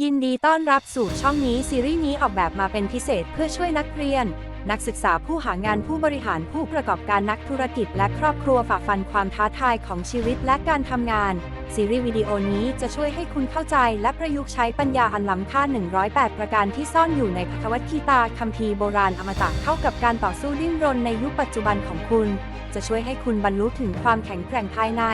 ยินดีต้อนรับสู่ช่องนี้ซีรีส์นี้ออกแบบมาเป็นพิเศษเพื่อช่วยนักเรียน นักศึกษาผู้หางานผู้บริหารผู้ประกอบการนักธุรกิจ และครอบครัวฝ่าฟันความท้าทายของชีวิตและการทำงาน ซีรีส์วิดีโอนี้จะช่วยให้คุณเข้าใจและประยุกต์ใช้ปัญญาอันล้ำค่า 108 ประการที่ซ่อนอยู่ในภควตคีตาคัมภีร์โบราณอมตะเข้ากับการต่อสู้ดิ้นรนในยุคปัจจุบันของคุณ จะช่วยให้คุณบรรลุถึงความแข็งแกร่งภายใน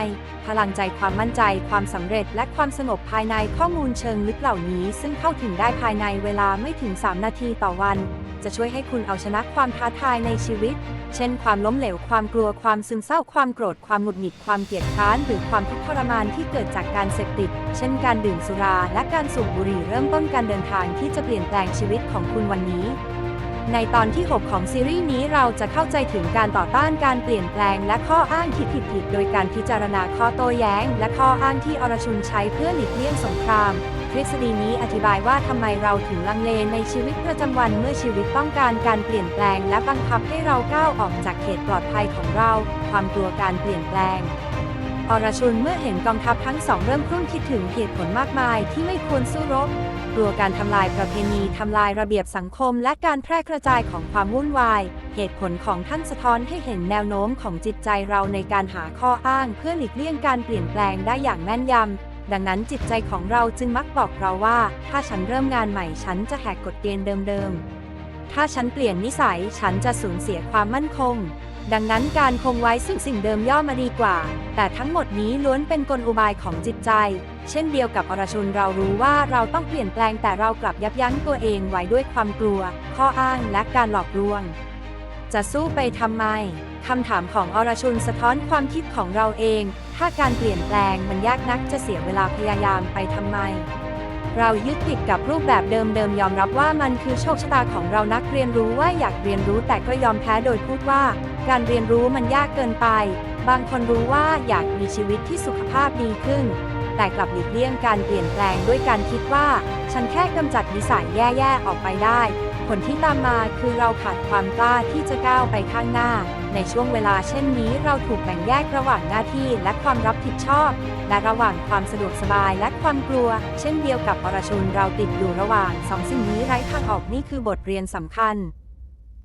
พลังใจความมั่นใจ ความสำเร็จ และความสงบภายในข้อมูลเชิงลึกเหล่านี้ ซึ่งเข้าถึงได้ภายในเวลาไม่ถึง 3 นาทีต่อวัน จะช่วยให้คุณเอาชนะความท้าทายในชีวิต เช่น ความล้มเหลว ความกลัว ความซึมเศร้า ความโกรธ ความหงุดหงิด ความเกลียดค้าน หรือความทุกข์ทรมานที่เกิดจากการเสพติด เช่น การดื่มสุรา และการสูบบุหรี่ เริ่มต้นการเดินทางที่จะเปลี่ยนแปลงชีวิตของคุณวันนี้ ในตอนที่ 6 ของซีรีส์นี้เราจะเข้าใจถึงการต่อต้านการเปลี่ยนแปลงและข้ออ้างที่ผิดๆโดยการพิจารณาข้อโต้แย้ง และข้ออ้างที่อรชุนใช้เพื่อหลีกเลี่ยงสงครามทฤษฎีนี้อธิบายว่าทำไมเราถึงลังเลในชีวิตประจำวันเมื่อชีวิตต้องการการเปลี่ยนแปลง และบังคับให้เราก้าวออกจากเขตปลอดภัยของเรา ความกลัวการเปลี่ยนแปลงอรชุนเมื่อเห็นกองทัพทั้งสองเริ่มครุ่นคิดถึงเหตุผลมากมายที่ไม่ควรสู้รบ ลัวการทำลายประเพณีทำลายระเบียบสังคมและการแพร่กระจายของความวุ่นวาย เหตุผลของท่านสะท้อนให้เห็นแนวโน้มของจิตใจเราในการหาข้ออ้าง เพื่อหลีกเลี่ยงการเปลี่ยนแปลงได้อย่างแม่นยำ ดังนั้นจิตใจของเราจึงมักบอกเราว่า ถ้าฉันเริ่มงานใหม่ฉันจะแหกกฎเกณฑ์เดิมๆ ถ้าฉันเปลี่ยนนิสัยฉันจะสูญเสียความมั่นคง ดังนั้นการคงไว้ซึ่งสิ่งเดิมย่อมมาดีกว่า แต่ทั้งหมดนี้ล้วนเป็นกลอุบายของจิตใจ เช่นเดียวกับอรชุนเรารู้ว่าเราต้องเปลี่ยนแปลงแต่เรากลับยับยั้งตัวเองไว้ด้วยความกลัว ข้ออ้างและการหลอกลวง จะสู้ไปทำไมคำถามของอรชุนสะท้อนความคิดของเราเอง ถ้าการเปลี่ยนแปลงมันยากนักจะเสียเวลาพยายามไปทำไม เรายึดติดกับรูปแบบเดิมๆยอมรับว่ามันคือโชคชะตาของเรานักเรียนรู้ว่าอยากเรียนรู้แต่ก็ยอมแพ้โดยพูดว่า การเรียนรู้มันยากเกินไป บางคนรู้ว่าอยากมีชีวิตที่สุขภาพดีขึ้น แต่กลับหลีกเลี่ยงการเปลี่ยนแปลงด้วยการคิดว่า ฉันแค่กำจัดนิสัยแย่ๆออกไปได้ ผลที่ตามมาคือเราขาดความกล้าที่จะก้าวไปข้างหน้า ในช่วงเวลาเช่นนี้เราถูกแบ่งแยกระหว่างหน้าที่และความรับผิดชอบ และระหว่างความสะดวกสบายและความกลัว เช่นเดียวกับอรชุนเราติดอยู่ระหว่างสองสิ่งนี้ไร้ทางออกนี่คือบทเรียนสำคัญ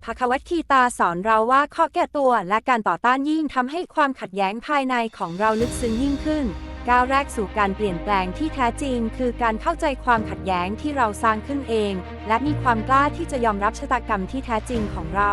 ภควัตคีตาสอนเราว่าข้อแก้ตัวและการต่อต้านยิ่งทำให้ความขัดแย้งภายในของเราลึกซึ้งยิ่งขึ้น ก้าวแรกสู่การเปลี่ยนแปลงที่แท้จริง คือการเข้าใจความขัดแย้งที่เราสร้างขึ้นเอง และมีความกล้าที่จะยอมรับชะตากรรมที่แท้จริงของเรา